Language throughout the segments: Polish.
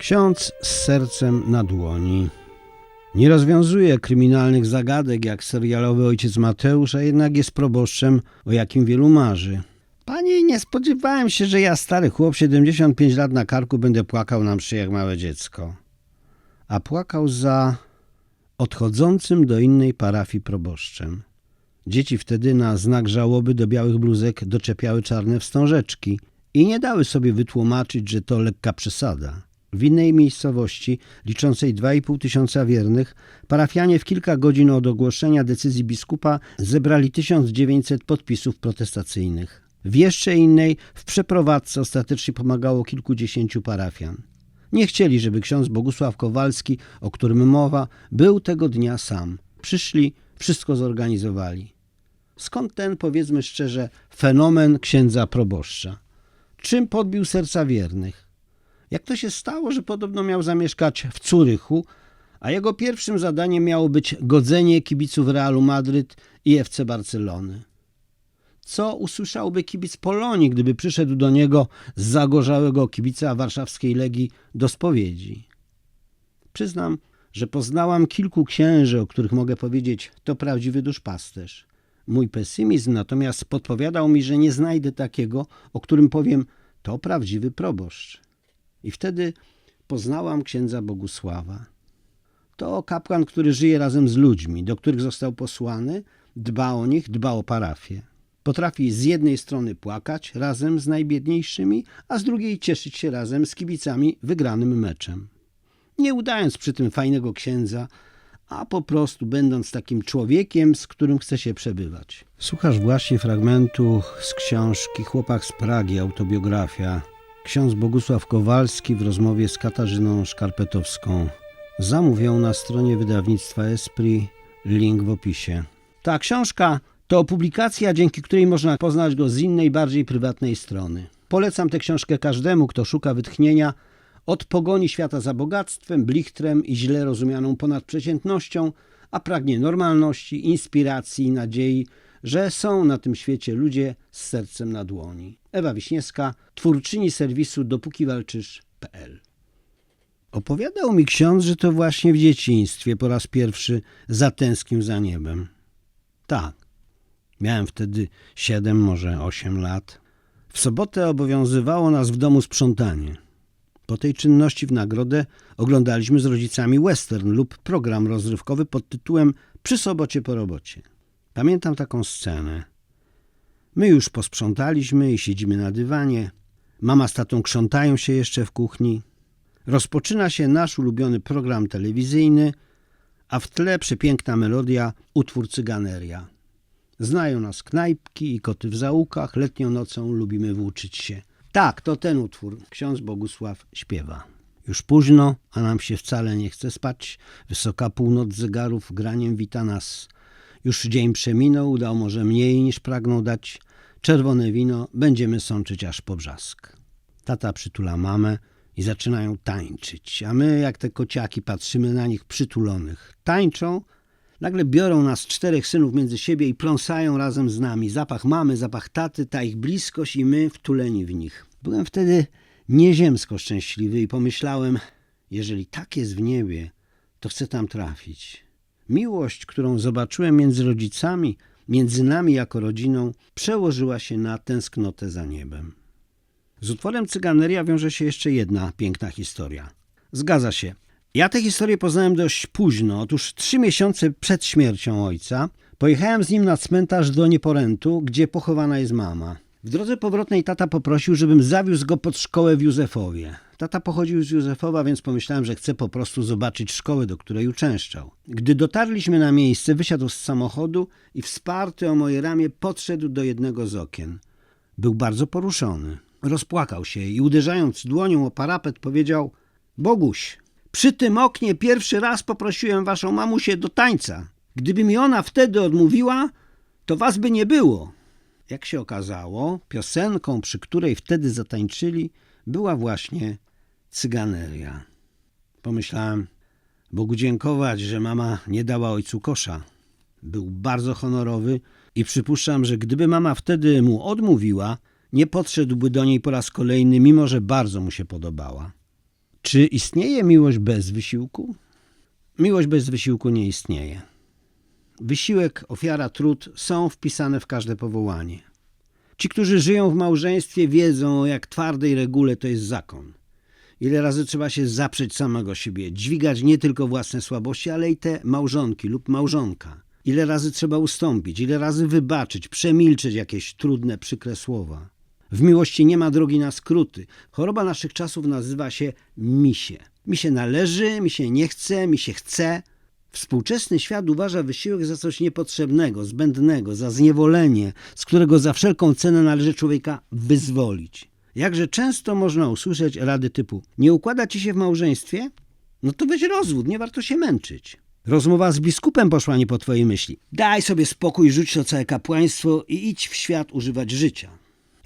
Ksiądz z sercem na dłoni. Nie rozwiązuje kryminalnych zagadek jak serialowy ojciec Mateusz, a jednak jest proboszczem, o jakim wielu marzy. Panie, nie spodziewałem się, że ja, stary chłop, 75 lat na karku, będę płakał na mszy jak małe dziecko. A płakał za odchodzącym do innej parafii proboszczem. Dzieci wtedy na znak żałoby do białych bluzek doczepiały czarne wstążeczki i nie dały sobie wytłumaczyć, że to lekka przesada. W innej miejscowości, liczącej 2,5 tysiąca wiernych, parafianie w kilka godzin od ogłoszenia decyzji biskupa zebrali 1900 podpisów protestacyjnych. W jeszcze innej w przeprowadzce ostatecznie pomagało kilkudziesięciu parafian. Nie chcieli, żeby ksiądz Bogusław Kowalski, o którym mowa, był tego dnia sam. Przyszli, wszystko zorganizowali. Skąd ten, powiedzmy szczerze, fenomen księdza proboszcza? Czym podbił serca wiernych? Jak to się stało, że podobno miał zamieszkać w Curychu, a jego pierwszym zadaniem miało być godzenie kibiców Realu Madryt i FC Barcelony? Co usłyszałby kibic Polonii, gdyby przyszedł do niego z zagorzałego kibica warszawskiej Legii do spowiedzi? Przyznam, że poznałam kilku księży, o których mogę powiedzieć, to prawdziwy duszpasterz. Mój pesymizm natomiast podpowiadał mi, że nie znajdę takiego, o którym powiem, to prawdziwy proboszcz. I wtedy poznałam księdza Bogusława. To kapłan, który żyje razem z ludźmi, do których został posłany, dba o nich, dba o parafię. Potrafi z jednej strony płakać razem z najbiedniejszymi, a z drugiej cieszyć się razem z kibicami wygranym meczem. Nie udając przy tym fajnego księdza, a po prostu będąc takim człowiekiem, z którym chce się przebywać. Słuchasz właśnie fragmentu z książki Chłopak z Pragi, autobiografia. Ksiądz Bogusław Kowalski w rozmowie z Katarzyną Szkarpetowską. Zamówią na stronie wydawnictwa Esprit, link w opisie. Ta książka to publikacja, dzięki której można poznać go z innej, bardziej prywatnej strony. Polecam tę książkę każdemu, kto szuka wytchnienia od pogoni świata za bogactwem, blichtrem i źle rozumianą ponadprzeciętnością, a pragnie normalności, inspiracji i nadziei, że są na tym świecie ludzie z sercem na dłoni. Ewa Wiśniewska, twórczyni serwisu dopókiwalczysz.pl Opowiadał mi ksiądz, że to właśnie w dzieciństwie po raz pierwszy zatęsknił za niebem. Tak, miałem wtedy siedem, może osiem lat. W sobotę obowiązywało nas w domu sprzątanie. Po tej czynności w nagrodę oglądaliśmy z rodzicami western lub program rozrywkowy pod tytułem Przy sobocie po robocie. Pamiętam taką scenę. My już posprzątaliśmy i siedzimy na dywanie. Mama z tatą krzątają się jeszcze w kuchni. Rozpoczyna się nasz ulubiony program telewizyjny, a w tle przepiękna melodia utwór Cyganeria. Znają nas knajpki i koty w zaułkach, letnią nocą lubimy włóczyć się. Tak, to ten utwór ksiądz Bogusław śpiewa. Już późno, a nam się wcale nie chce spać. Wysoka północ zegarów graniem wita nas. Już dzień przeminął, dał może mniej niż pragnął dać. Czerwone wino będziemy sączyć aż po brzask. Tata przytula mamę i zaczynają tańczyć, a my jak te kociaki patrzymy na nich przytulonych. Tańczą, nagle biorą nas czterech synów między siebie i pląsają razem z nami. Zapach mamy, zapach taty, ta ich bliskość i my wtuleni w nich. Byłem wtedy nieziemsko szczęśliwy i pomyślałem, jeżeli tak jest w niebie, to chcę tam trafić. Miłość, którą zobaczyłem między rodzicami, między nami jako rodziną, przełożyła się na tęsknotę za niebem. Z utworem Cyganeria wiąże się jeszcze jedna piękna historia. Zgadza się. Ja tę historię poznałem dość późno. Otóż trzy miesiące przed śmiercią ojca pojechałem z nim na cmentarz do Nieporętu, gdzie pochowana jest mama. W drodze powrotnej tata poprosił, żebym zawiózł go pod szkołę w Józefowie. Tata pochodził z Józefowa, więc pomyślałem, że chce po prostu zobaczyć szkołę, do której uczęszczał. Gdy dotarliśmy na miejsce, wysiadł z samochodu i wsparty o moje ramię podszedł do jednego z okien. Był bardzo poruszony. Rozpłakał się i uderzając dłonią o parapet powiedział Boguś, przy tym oknie pierwszy raz poprosiłem waszą mamusię do tańca. Gdyby mi ona wtedy odmówiła, to was by nie było. Jak się okazało, piosenką, przy której wtedy zatańczyli, była właśnie cyganeria. Pomyślałem, Bogu dziękować, że mama nie dała ojcu kosza. Był bardzo honorowy i przypuszczam, że gdyby mama wtedy mu odmówiła, nie podszedłby do niej po raz kolejny, mimo że bardzo mu się podobała. Czy istnieje miłość bez wysiłku? Miłość bez wysiłku nie istnieje. Wysiłek, ofiara, trud są wpisane w każde powołanie. Ci, którzy żyją w małżeństwie, wiedzą, o jak twardej regule to jest zakon. Ile razy trzeba się zaprzeć samego siebie, dźwigać nie tylko własne słabości, ale i te małżonki lub małżonka. Ile razy trzeba ustąpić, ile razy wybaczyć, przemilczeć jakieś trudne, przykre słowa. W miłości nie ma drogi na skróty. Choroba naszych czasów nazywa się misie. Mi się należy, mi się nie chce, mi się chce. Współczesny świat uważa wysiłek za coś niepotrzebnego, zbędnego, za zniewolenie, z którego za wszelką cenę należy człowieka wyzwolić. Jakże często można usłyszeć rady typu: Nie układa ci się w małżeństwie? No to weź rozwód, nie warto się męczyć. Rozmowa z biskupem poszła nie po twojej myśli. Daj sobie spokój, rzuć to całe kapłaństwo i idź w świat używać życia.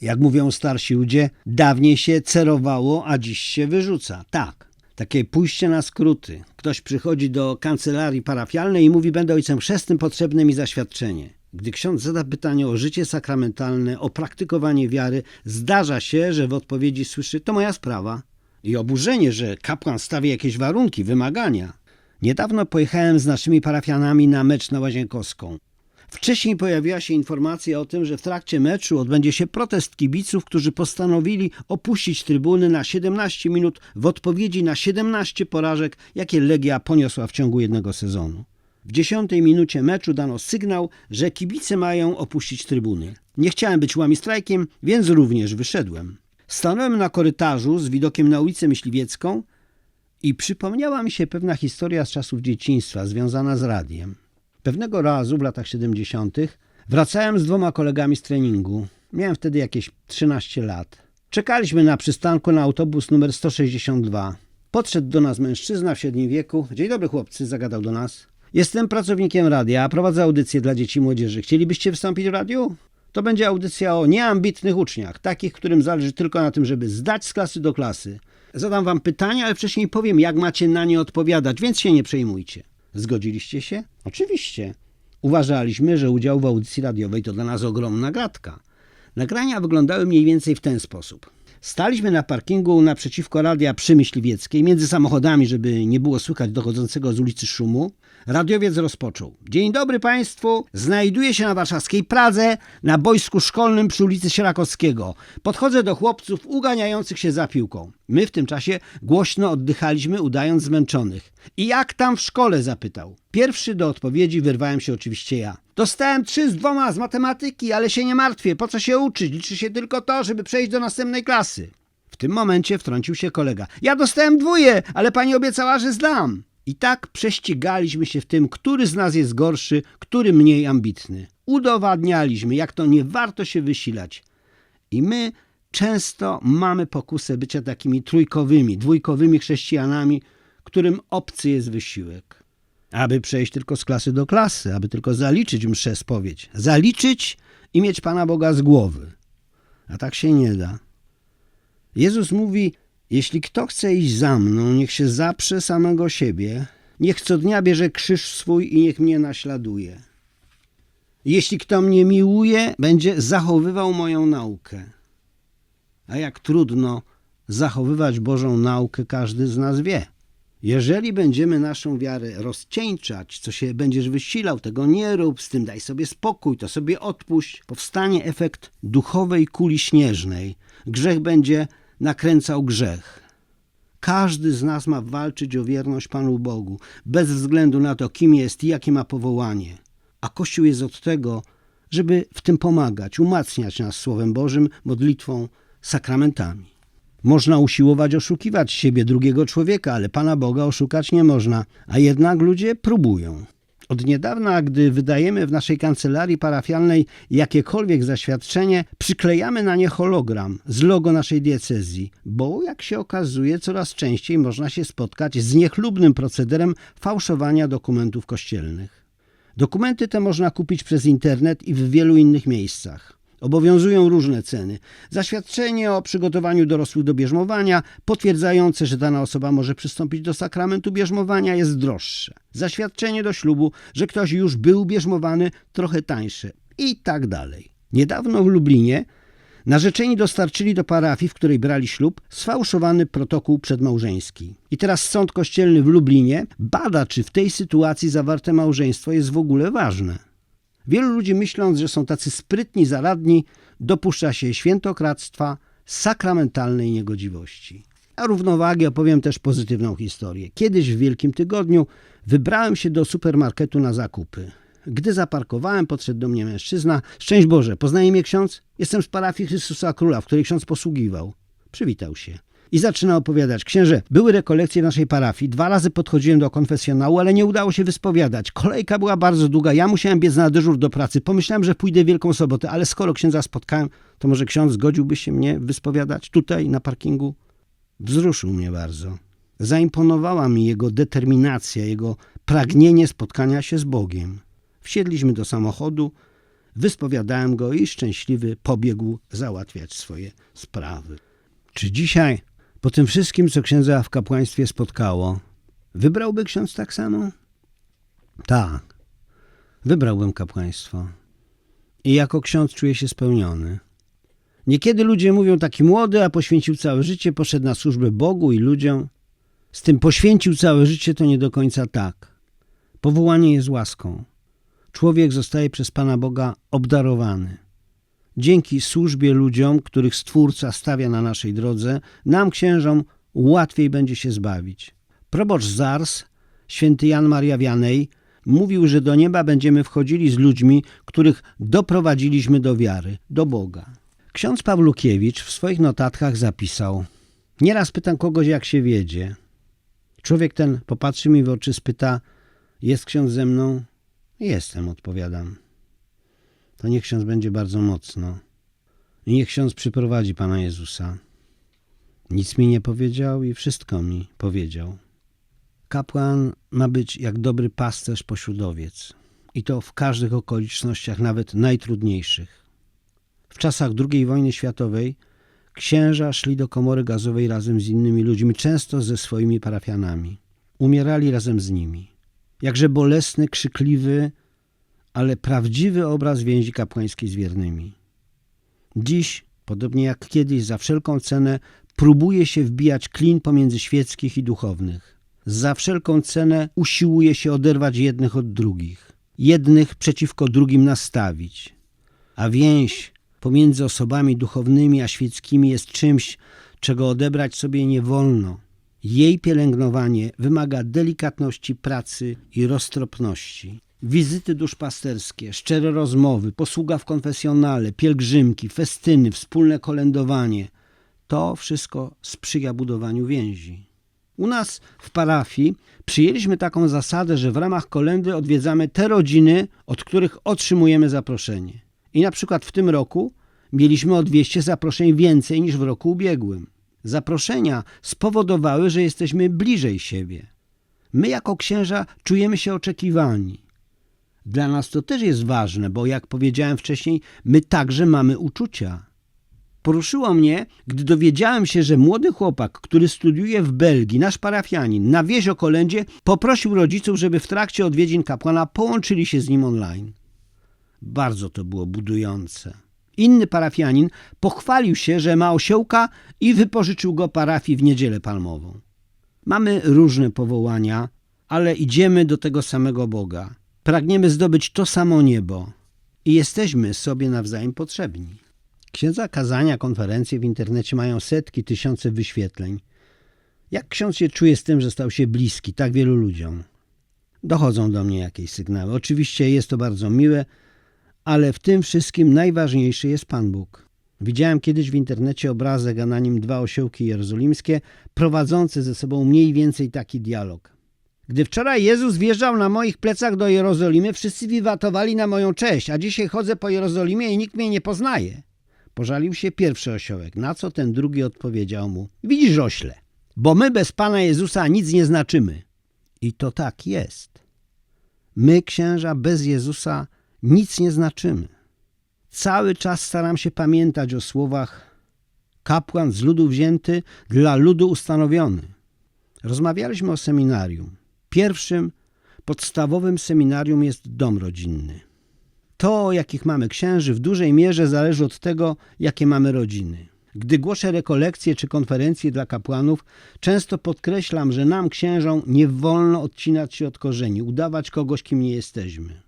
Jak mówią starsi ludzie, dawniej się cerowało, a dziś się wyrzuca. Tak, takie pójście na skróty. Ktoś przychodzi do kancelarii parafialnej i mówi: Będę ojcem chrzestnym, potrzebne mi zaświadczenie. Gdy ksiądz zada pytanie o życie sakramentalne, o praktykowanie wiary, zdarza się, że w odpowiedzi słyszy: To moja sprawa. I oburzenie, że kapłan stawia jakieś warunki, wymagania. Niedawno pojechałem z naszymi parafianami na mecz na Łazienkowską. Wcześniej pojawiła się informacja o tym, że w trakcie meczu odbędzie się protest kibiców, którzy postanowili opuścić trybuny na 17 minut w odpowiedzi na 17 porażek, jakie Legia poniosła w ciągu jednego sezonu. W dziesiątej minucie meczu dano sygnał, że kibice mają opuścić trybuny. Nie chciałem być łamistrajkiem, więc również wyszedłem. Stanąłem na korytarzu z widokiem na ulicę Myśliwiecką i przypomniała mi się pewna historia z czasów dzieciństwa związana z radiem. Pewnego razu w latach 70. wracałem z dwoma kolegami z treningu. Miałem wtedy jakieś 13 lat. Czekaliśmy na przystanku na autobus numer 162. Podszedł do nas mężczyzna w średnim wieku. Dzień dobry chłopcy, zagadał do nas. Jestem pracownikiem radia, prowadzę audycję dla dzieci i młodzieży. Chcielibyście wystąpić w radiu? To będzie audycja o nieambitnych uczniach, takich, którym zależy tylko na tym, żeby zdać z klasy do klasy. Zadam wam pytania, ale wcześniej powiem, jak macie na nie odpowiadać, więc się nie przejmujcie. Zgodziliście się? Oczywiście. Uważaliśmy, że udział w audycji radiowej to dla nas ogromna gratka. Nagrania wyglądały mniej więcej w ten sposób. Staliśmy na parkingu naprzeciwko radia przy Myśliwieckiej, między samochodami, żeby nie było słychać dochodzącego z ulicy szumu. Radiowiec rozpoczął. Dzień dobry Państwu. Znajduję się na warszawskiej Pradze, na boisku szkolnym przy ulicy Sierakowskiego. Podchodzę do chłopców uganiających się za piłką. My w tym czasie głośno oddychaliśmy, udając zmęczonych. I jak tam w szkole? zapytał. Pierwszy do odpowiedzi wyrwałem się oczywiście ja. Dostałem trzy z dwoma z matematyki, ale się nie martwię. Po co się uczyć? Liczy się tylko to, żeby przejść do następnej klasy. W tym momencie wtrącił się kolega. Ja dostałem dwóje, ale pani obiecała, że zdam. I tak prześcigaliśmy się w tym, który z nas jest gorszy, który mniej ambitny. Udowadnialiśmy, jak to nie warto się wysilać. I my często mamy pokusę bycia takimi trójkowymi, dwójkowymi chrześcijanami, którym obcy jest wysiłek. Aby przejść tylko z klasy do klasy, aby tylko zaliczyć mszę spowiedź. Zaliczyć i mieć Pana Boga z głowy. A tak się nie da. Jezus mówi, jeśli kto chce iść za mną, niech się zaprze samego siebie, niech co dnia bierze krzyż swój i niech mnie naśladuje. Jeśli kto mnie miłuje, będzie zachowywał moją naukę. A jak trudno zachowywać Bożą naukę, każdy z nas wie. Jeżeli będziemy naszą wiarę rozcieńczać, co się będziesz wysilał, tego nie rób, z tym daj sobie spokój, to sobie odpuść, powstanie efekt duchowej kuli śnieżnej. Grzech będzie nakręcał grzech. Każdy z nas ma walczyć o wierność Panu Bogu, bez względu na to, kim jest i jakie ma powołanie. A Kościół jest od tego, żeby w tym pomagać, umacniać nas Słowem Bożym, modlitwą, sakramentami. Można usiłować oszukiwać siebie, drugiego człowieka, ale Pana Boga oszukać nie można, a jednak ludzie próbują. Od niedawna, gdy wydajemy w naszej kancelarii parafialnej jakiekolwiek zaświadczenie, przyklejamy na nie hologram z logo naszej diecezji, bo jak się okazuje, coraz częściej można się spotkać z niechlubnym procederem fałszowania dokumentów kościelnych. Dokumenty te można kupić przez internet i w wielu innych miejscach. Obowiązują różne ceny. Zaświadczenie o przygotowaniu dorosłych do bierzmowania, potwierdzające, że dana osoba może przystąpić do sakramentu bierzmowania, jest droższe. Zaświadczenie do ślubu, że ktoś już był bierzmowany, trochę tańsze i tak dalej. Niedawno w Lublinie Narzeczeni dostarczyli do parafii, w której brali ślub, sfałszowany protokół przedmałżeński. I teraz sąd kościelny w Lublinie bada, czy w tej sytuacji zawarte małżeństwo jest w ogóle ważne. Wielu ludzi myśląc, że są tacy sprytni, zaradni, dopuszcza się świętokradztwa, sakramentalnej niegodziwości. A równowagi opowiem też pozytywną historię. Kiedyś w Wielkim Tygodniu wybrałem się do supermarketu na zakupy. Gdy zaparkowałem, podszedł do mnie mężczyzna. Szczęść Boże, poznaje mnie ksiądz? Jestem z parafii Chrystusa Króla, w której ksiądz posługiwał. Przywitał się. I zaczyna opowiadać. Księże, były rekolekcje w naszej parafii. Dwa razy podchodziłem do konfesjonału, ale nie udało się wyspowiadać. Kolejka była bardzo długa. Ja musiałem biec na dyżur do pracy. Pomyślałem, że pójdę w Wielką Sobotę, ale skoro księdza spotkałem, to może ksiądz zgodziłby się mnie wyspowiadać tutaj, na parkingu? Wzruszył mnie bardzo. Zaimponowała mi jego determinacja, jego pragnienie spotkania się z Bogiem. Wsiedliśmy do samochodu, wyspowiadałem go i szczęśliwy pobiegł załatwiać swoje sprawy. Czy dzisiaj, po tym wszystkim, co księdza w kapłaństwie spotkało, wybrałby ksiądz tak samo? Tak, wybrałbym kapłaństwo. I jako ksiądz czuję się spełniony. Niekiedy ludzie mówią taki młody, a poświęcił całe życie, poszedł na służbę Bogu i ludziom. Z tym poświęcił całe życie to nie do końca tak. Powołanie jest łaską. Człowiek zostaje przez Pana Boga obdarowany. Dzięki służbie ludziom, których Stwórca stawia na naszej drodze, nam księżom łatwiej będzie się zbawić. Proboszcz Zars, święty Jan Maria Wianej, mówił, że do nieba będziemy wchodzili z ludźmi, których doprowadziliśmy do wiary, do Boga. Ksiądz Pawlukiewicz w swoich notatkach zapisał Nieraz pytam kogoś, jak się wiedzie. Człowiek ten popatrzy mi w oczy, spyta Jest ksiądz ze mną? Jestem, odpowiadam. To niech ksiądz będzie bardzo mocno. I niech ksiądz przyprowadzi Pana Jezusa. Nic mi nie powiedział i wszystko mi powiedział. Kapłan ma być jak dobry pasterz pośród owiec. I to w każdych okolicznościach, nawet najtrudniejszych. W czasach II wojny światowej księża szli do komory gazowej razem z innymi ludźmi, często ze swoimi parafianami. Umierali razem z nimi. Jakże bolesny, krzykliwy, ale prawdziwy obraz więzi kapłańskiej z wiernymi. Dziś, podobnie jak kiedyś, za wszelką cenę próbuje się wbijać klin pomiędzy świeckich i duchownych. Za wszelką cenę usiłuje się oderwać jednych od drugich, jednych przeciwko drugim nastawić. A więź pomiędzy osobami duchownymi a świeckimi jest czymś, czego odebrać sobie nie wolno. Jej pielęgnowanie wymaga delikatności pracy i roztropności. Wizyty duszpasterskie, szczere rozmowy, posługa w konfesjonale, pielgrzymki, festyny, wspólne kolędowanie to wszystko sprzyja budowaniu więzi. U nas w parafii przyjęliśmy taką zasadę, że w ramach kolendy odwiedzamy te rodziny, od których otrzymujemy zaproszenie. I na przykład w tym roku mieliśmy o 200 zaproszeń więcej niż w roku ubiegłym. Zaproszenia spowodowały, że jesteśmy bliżej siebie. My jako księża czujemy się oczekiwani. Dla nas to też jest ważne, bo jak powiedziałem wcześniej, my także mamy uczucia. Poruszyło mnie, gdy dowiedziałem się, że młody chłopak, który studiuje w Belgii, nasz parafianin, na wieś o kolędzie, poprosił rodziców, żeby w trakcie odwiedzin kapłana połączyli się z nim online. Bardzo to było budujące. Inny parafianin pochwalił się, że ma osiołka i wypożyczył go parafii w niedzielę palmową. Mamy różne powołania, ale idziemy do tego samego Boga. Pragniemy zdobyć to samo niebo i jesteśmy sobie nawzajem potrzebni. Księdza kazania, konferencje w internecie mają setki, tysiące wyświetleń. Jak ksiądz się czuje z tym, że stał się bliski tak wielu ludziom? Dochodzą do mnie jakieś sygnały. Oczywiście jest to bardzo miłe, ale w tym wszystkim najważniejszy jest Pan Bóg. Widziałem kiedyś w internecie obrazek, a na nim dwa osiołki jerozolimskie, prowadzące ze sobą mniej więcej taki dialog. Gdy wczoraj Jezus wjeżdżał na moich plecach do Jerozolimy, wszyscy wiwatowali na moją cześć, a dzisiaj chodzę po Jerozolimie i nikt mnie nie poznaje. Pożalił się pierwszy osiołek, na co ten drugi odpowiedział mu: Widzisz, ośle, bo my bez Pana Jezusa nic nie znaczymy. I to tak jest. My, księża, bez Jezusa nic nie znaczymy. Cały czas staram się pamiętać o słowach kapłan z ludu wzięty, dla ludu ustanowiony. Rozmawialiśmy o seminarium. Pierwszym podstawowym seminarium jest dom rodzinny. To, jakich mamy księży, w dużej mierze zależy od tego, jakie mamy rodziny. Gdy głoszę rekolekcje czy konferencje dla kapłanów, często podkreślam, że nam, księżom, nie wolno odcinać się od korzeni, udawać kogoś, kim nie jesteśmy.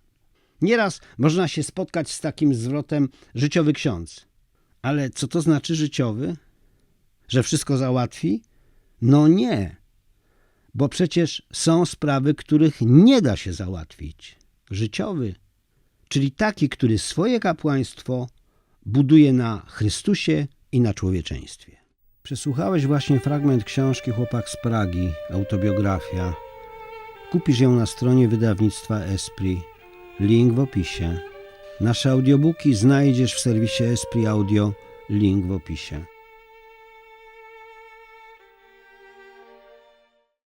Nieraz można się spotkać z takim zwrotem życiowy ksiądz. Ale co to znaczy życiowy? Że wszystko załatwi? No nie, bo przecież są sprawy, których nie da się załatwić. Życiowy, czyli taki, który swoje kapłaństwo buduje na Chrystusie i na człowieczeństwie. Przesłuchałeś właśnie fragment książki Chłopak z Pragi, autobiografia. Kupisz ją na stronie wydawnictwa Esprit. Link w opisie. Nasze audiobooki znajdziesz w serwisie Esprit Audio. Link w opisie.